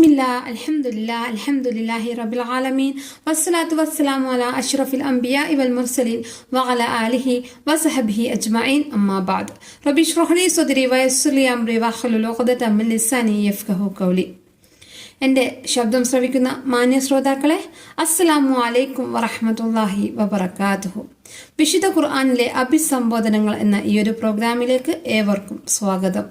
ബിസ്മില്ല അലഹമുല്ല അലഹമുല്ലാഹി റബിൽ ആലമീൻ വസ്സലാത്തു വസ്സലാം അല അഷ്റഫിൽ അംബിയ ഇവൽ മുർസലീൻ വഅല ആലിഹി വസഹബിഹി അജ്മഈൻ അമ്മാബാദ് റബീഷ് റൊഹ്ലി സുദരി വയസ്സുലി അംറി വഹലുലോഹദ ലിസാനി യഫ്കഹു കൗലി എന്റെ ശബ്ദം ശ്രവിക്കുന്ന മാന്യ ശ്രോതാക്കളെ അസ്സലാമു അലൈക്കും വറഹമത്തല്ലാഹി വബർക്കാത്തുഹു വിശുദ്ധ ഖുർആാനിലെ അഭിസംബോധനങ്ങൾ എന്ന ഈ ഒരു പ്രോഗ്രാമിലേക്ക് ഏവർക്കും സ്വാഗതം.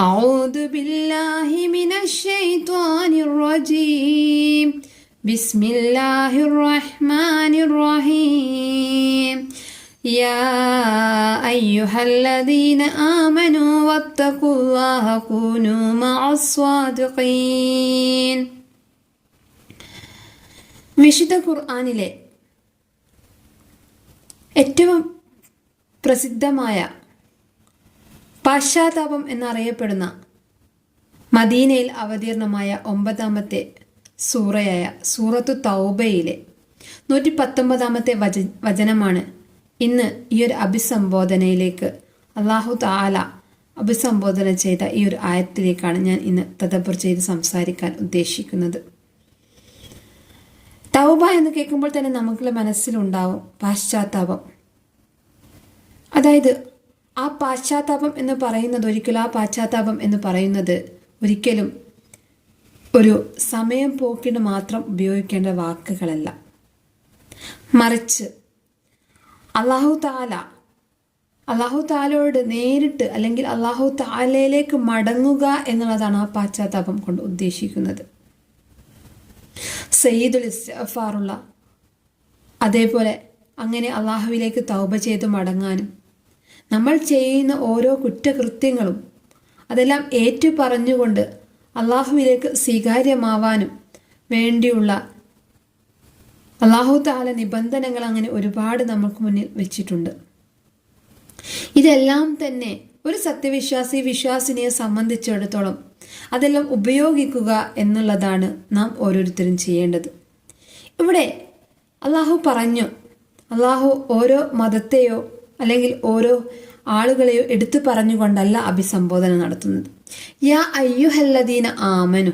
أعوذ بالله من الشيطان الرجيم بسم الله الرحمن الرحيم يا أيها الذين آمنوا واتقوا الله كونوا مع الصادقين വിശുദ്ധ ഖുർആാനിലെ ഏറ്റവും പ്രസിദ്ധമായ പാശ്ചാത്താപം എന്നറിയപ്പെടുന്ന മദീനയിൽ അവതീർണമായ ഒമ്പതാമത്തെ സൂറയായ സൂറത്തു തൗബയിലെ നൂറ്റി പത്തൊമ്പതാമത്തെ വച വചനമാണ് ഇന്ന് ഈ ഒരു അഭിസംബോധനയിലേക്ക് അള്ളാഹു താല അഭിസംബോധന ചെയ്ത ഈ ഒരു ആയത്തിലേക്കാണ് ഞാൻ ഇന്ന് തദബർ ചെയ്ത് സംസാരിക്കാൻ ഉദ്ദേശിക്കുന്നത്. തൗബ എന്ന് കേൾക്കുമ്പോൾ തന്നെ നമുക്കുള്ള മനസ്സിലുണ്ടാവും പാശ്ചാത്താപം. അതായത് ആ പാശ്ചാത്താപം എന്ന് പറയുന്നത് ഒരിക്കലും ആ പാശ്ചാത്താപം എന്ന് പറയുന്നത് ഒരിക്കലും ഒരു സമയം പോക്കിന് മാത്രം ഉപയോഗിക്കേണ്ട വാക്കുകളല്ല. മറിച്ച് അള്ളാഹു താല അള്ളാഹു താലോട് നേരിട്ട് അല്ലെങ്കിൽ അള്ളാഹു താലയിലേക്ക് മടങ്ങുക എന്നുള്ളതാണ് ആ പാശ്ചാത്താപം കൊണ്ട് ഉദ്ദേശിക്കുന്നത്. സയ്യിദുൽ ഇസ്ഫാറുള്ള അതേപോലെ അങ്ങനെ അള്ളാഹുവിലേക്ക് തൗബ ചെയ്ത് മടങ്ങാനും നമ്മൾ ചെയ്യുന്ന ഓരോ കുറ്റകൃത്യങ്ങളും അതെല്ലാം ഏറ്റു പറഞ്ഞുകൊണ്ട് അള്ളാഹുവിലേക്ക് സ്വീകാര്യമാവാനും വേണ്ടിയുള്ള അള്ളാഹു താല നിബന്ധനകൾ അങ്ങനെ ഒരുപാട് നമുക്ക് മുന്നിൽ വെച്ചിട്ടുണ്ട്. ഇതെല്ലാം തന്നെ ഒരു സത്യവിശ്വാസി വിശ്വാസിനിയെ സംബന്ധിച്ചിടത്തോളം അതെല്ലാം ഉപയോഗിക്കുക എന്നുള്ളതാണ് നാം ഓരോരുത്തരും ചെയ്യേണ്ടത്. ഇവിടെ അള്ളാഹു പറഞ്ഞു അള്ളാഹു ഓരോ മതത്തെയോ അല്ലെങ്കിൽ ഓരോ ആളുകളെയോ എടുത്തു പറഞ്ഞുകൊണ്ടല്ല അഭിസംബോധന നടത്തുന്നത്. യാ അയ്യുഹല്ലദീന ആമനു.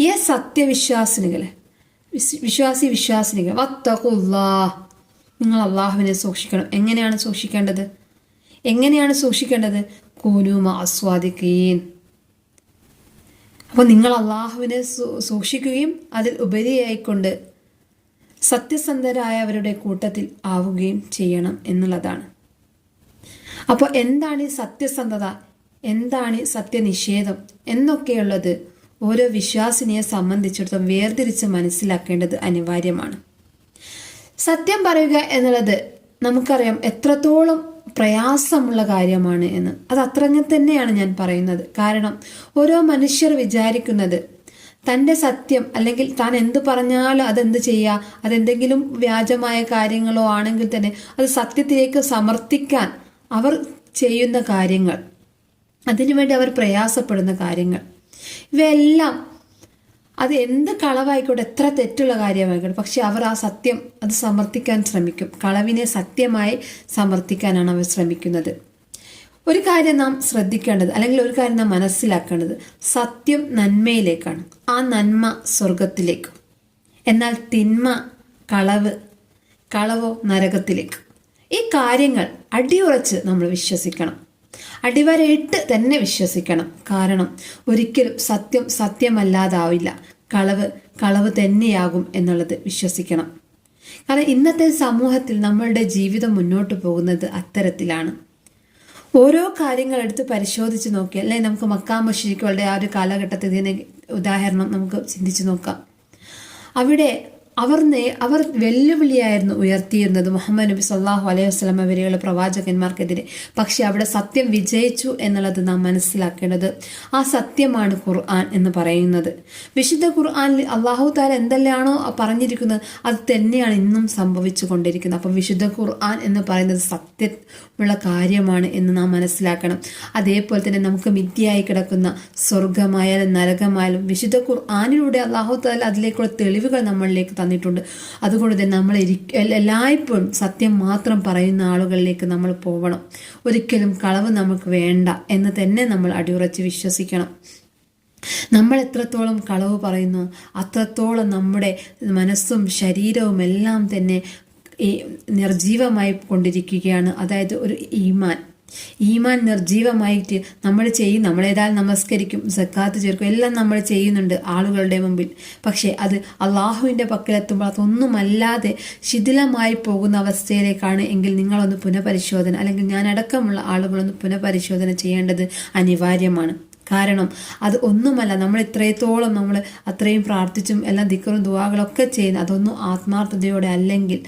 യ സത്യവിശ്വാസിനികളെ. വിശ്വാസി വിശ്വാസിനികൾ വത്തകുല്ലാ നിങ്ങൾ അള്ളാഹുവിനെ സൂക്ഷിക്കണം. എങ്ങനെയാണ് സൂക്ഷിക്കേണ്ടത്? എങ്ങനെയാണ് സൂക്ഷിക്കേണ്ടത്? കൂനൂമ ആസ്വാദിക്കുകയും അപ്പോൾ നിങ്ങൾ അള്ളാഹുവിനെ സൂക്ഷിക്കുകയും അതിൽ ഉപരിയായിക്കൊണ്ട് സത്യസന്ധരായവരുടെ കൂട്ടത്തിൽ ആവുകയും ചെയ്യണം എന്നുള്ളതാണ്. അപ്പോൾ എന്താണ് ഈ സത്യസന്ധത? എന്താണ് ഈ സത്യനിഷേധം? എന്നൊക്കെയുള്ളത് ഓരോ വിശ്വാസിനിയെ സംബന്ധിച്ചിടത്തോളം വേർതിരിച്ച് മനസ്സിലാക്കേണ്ടത് അനിവാര്യമാണ്. സത്യം പറയുക എന്നുള്ളത് നമുക്കറിയാം എത്രത്തോളം പ്രയാസമുള്ള കാര്യമാണ് എന്ന്. അത് അത്രങ്ങ തന്നെയാണ് ഞാൻ പറയുന്നത്. കാരണം ഓരോ മനുഷ്യർ വിചാരിക്കുന്നത് തന്റെ സത്യം അല്ലെങ്കിൽ താൻ എന്ത് പറഞ്ഞാലും അതെന്ത് ചെയ്യുക അതെന്തെങ്കിലും വ്യാജമായ കാര്യങ്ങളോ ആണെങ്കിൽ തന്നെ അത് സത്യത്തിലേക്ക് സമർത്ഥിക്കാൻ അവർ ചെയ്യുന്ന കാര്യങ്ങൾ അതിനുവേണ്ടി അവർ പ്രയാസപ്പെടുന്ന കാര്യങ്ങൾ. ഇവയെല്ലാം അത് എന്ത് കളവായിക്കോട്ടെ എത്ര തെറ്റുള്ള കാര്യമായിക്കോട്ടെ പക്ഷെ അവർ ആ സത്യം അത് സമർത്ഥിക്കാൻ ശ്രമിക്കും. കളവിനെ സത്യമായി സമർത്ഥിക്കാനാണ് അവർ ശ്രമിക്കുന്നത്. ഒരു കാര്യം നാം ശ്രദ്ധിക്കേണ്ടത് അല്ലെങ്കിൽ ഒരു കാര്യം നാം മനസ്സിലാക്കേണ്ടത് സത്യം നന്മയിലേക്കാണ്. ആ നന്മ സ്വർഗത്തിലേക്കും എന്നാൽ തിന്മ കളവ് കളവോ നരകത്തിലേക്ക്. ഈ കാര്യങ്ങൾ അടിയുറച്ച് നമ്മൾ വിശ്വസിക്കണം. അടിവരയിട്ട് തന്നെ വിശ്വസിക്കണം. കാരണം ഒരിക്കലും സത്യം സത്യമല്ലാതാവില്ല. കളവ് കളവ് തന്നെയാകും എന്നുള്ളത് വിശ്വസിക്കണം. കാരണം ഇന്നത്തെ സമൂഹത്തിൽ നമ്മളുടെ ജീവിതം മുന്നോട്ട് പോകുന്നത് അത്തരത്തിലാണ്. ഓരോ കാര്യങ്ങൾ എടുത്ത് പരിശോധിച്ച് നോക്കിയാൽ അല്ലെങ്കിൽ നമുക്ക് മക്കാ മഷീക്കുകളുടെ ആ ഒരു കാലഘട്ടത്തിൽ ഇതിനെ ഉദാഹരണം നമുക്ക് ചിന്തിച്ചു നോക്കാം. അവിടെ അവർ അവർ വെല്ലുവിളിയായിരുന്നു ഉയർത്തിയിരുന്നത്. മുഹമ്മദ് നബി സല്ലാഹു അലൈഹി വസ്ലം വരെയുള്ള പ്രവാചകന്മാർക്കെതിരെ. പക്ഷേ അവിടെ സത്യം വിജയിച്ചു എന്നുള്ളത് നാം മനസ്സിലാക്കേണ്ടത് ആ സത്യമാണ് ഖുർആൻ എന്ന് പറയുന്നത്. വിശുദ്ധ ഖുർആനിൽ അള്ളാഹു താല എന്തെല്ലാണോ പറഞ്ഞിരിക്കുന്നത് അത് തന്നെയാണ് ഇന്നും സംഭവിച്ചു കൊണ്ടിരിക്കുന്നത് അപ്പം വിശുദ്ധ ഖുർആൻ എന്ന് പറയുന്നത് സത്യമുള്ള കാര്യമാണ് എന്ന് നാം മനസ്സിലാക്കണം. അതേപോലെ തന്നെ നമുക്ക് മിഥ്യയായി കിടക്കുന്ന സ്വർഗമായാലും നരകമായാലും വിശുദ്ധ ഖുർആാനിലൂടെ അള്ളാഹു താല അതിലേക്കുള്ള തെളിവുകൾ നമ്മളിലേക്ക് തന്നിട്ടുണ്ട്. അതുകൊണ്ട് തന്നെ നമ്മൾ എല്ലായ്പ്പോഴും സത്യം മാത്രം പറയുന്ന ആളുകളിലേക്ക് നമ്മൾ പോകണം ഒരിക്കലും കളവ് നമുക്ക് വേണ്ട എന്ന് തന്നെ നമ്മൾ അടിയുറച്ച് വിശ്വസിക്കണം. നമ്മൾ എത്രത്തോളം കളവ് പറയുന്നു അത്രത്തോളം നമ്മുടെ മനസ്സും ശരീരവും എല്ലാം തന്നെ ഈ നിർജീവമായി കൊണ്ടിരിക്കുകയാണ്. അതായത് ഒരു ഈമാൻ. ഈമാൻ നിർജീവമായിട്ട് നമ്മൾ ചെയ്യും നമ്മളേതായാലും നമസ്കരിക്കും സക്കാത്ത് ചേർക്കും എല്ലാം നമ്മൾ ചെയ്യുന്നുണ്ട് ആളുകളുടെ മുമ്പിൽ. പക്ഷേ അത് അള്ളാഹുവിന്റെ പക്കലെത്തുമ്പോൾ അതൊന്നുമല്ലാതെ ശിഥിലമായി പോകുന്ന അവസ്ഥയിലേക്കാണ് എങ്കിൽ നിങ്ങളൊന്ന് പുനഃപരിശോധന അല്ലെങ്കിൽ ഞാൻ അടക്കമുള്ള ആളുകളൊന്ന് പുനഃപരിശോധന ചെയ്യേണ്ടത് അനിവാര്യമാണ്. കാരണം അത് ഒന്നുമല്ല നമ്മൾ ഇത്രത്തോളം നമ്മൾ അത്രയും പ്രാർത്ഥിച്ചും എല്ലാം ദിക്കറും ദുവാകളൊക്കെ ചെയ്യുന്ന അതൊന്നും ആത്മാർത്ഥതയോടെ അല്ലെങ്കിൽ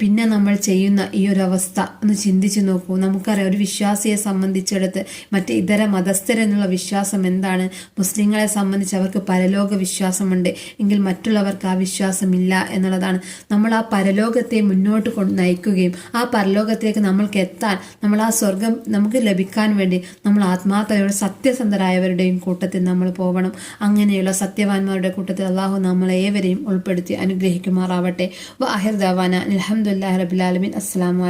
പിന്നെ നമ്മൾ ചെയ്യുന്ന ഈ ഒരു അവസ്ഥ ഒന്ന് ചിന്തിച്ചു നോക്കൂ. നമുക്കറിയാം ഒരു വിശ്വാസിയെ സംബന്ധിച്ചിടത്ത് മറ്റ് ഇതര മതസ്ഥരെന്നുള്ള വിശ്വാസം എന്താണ്? മുസ്ലിങ്ങളെ സംബന്ധിച്ച് അവർക്ക് പരലോക വിശ്വാസമുണ്ട്. എങ്കിൽ മറ്റുള്ളവർക്ക് ആ വിശ്വാസമില്ല എന്നുള്ളതാണ്. നമ്മൾ ആ പരലോകത്തെ മുന്നോട്ട് കൊണ്ട് നയിക്കുകയും ആ പരലോകത്തേക്ക് നമ്മൾക്ക് എത്താൻ നമ്മൾ ആ സ്വർഗം നമുക്ക് ലഭിക്കാൻ വേണ്ടി നമ്മൾ ആത്മാർത്ഥതയോടെ സത്യസന്ധരായവരുടെയും കൂട്ടത്തിൽ നമ്മൾ പോകണം അങ്ങനെയുള്ള സത്യവാന്മാരുടെ കൂട്ടത്തിൽ അള്ളാഹു നമ്മളെ ഏവരെയും ഉൾപ്പെടുത്തി അനുഗ്രഹിക്കുമാറാവട്ടെ. അഹിർ ദവാന. الحمد لله رب العالمين. السلام عليكم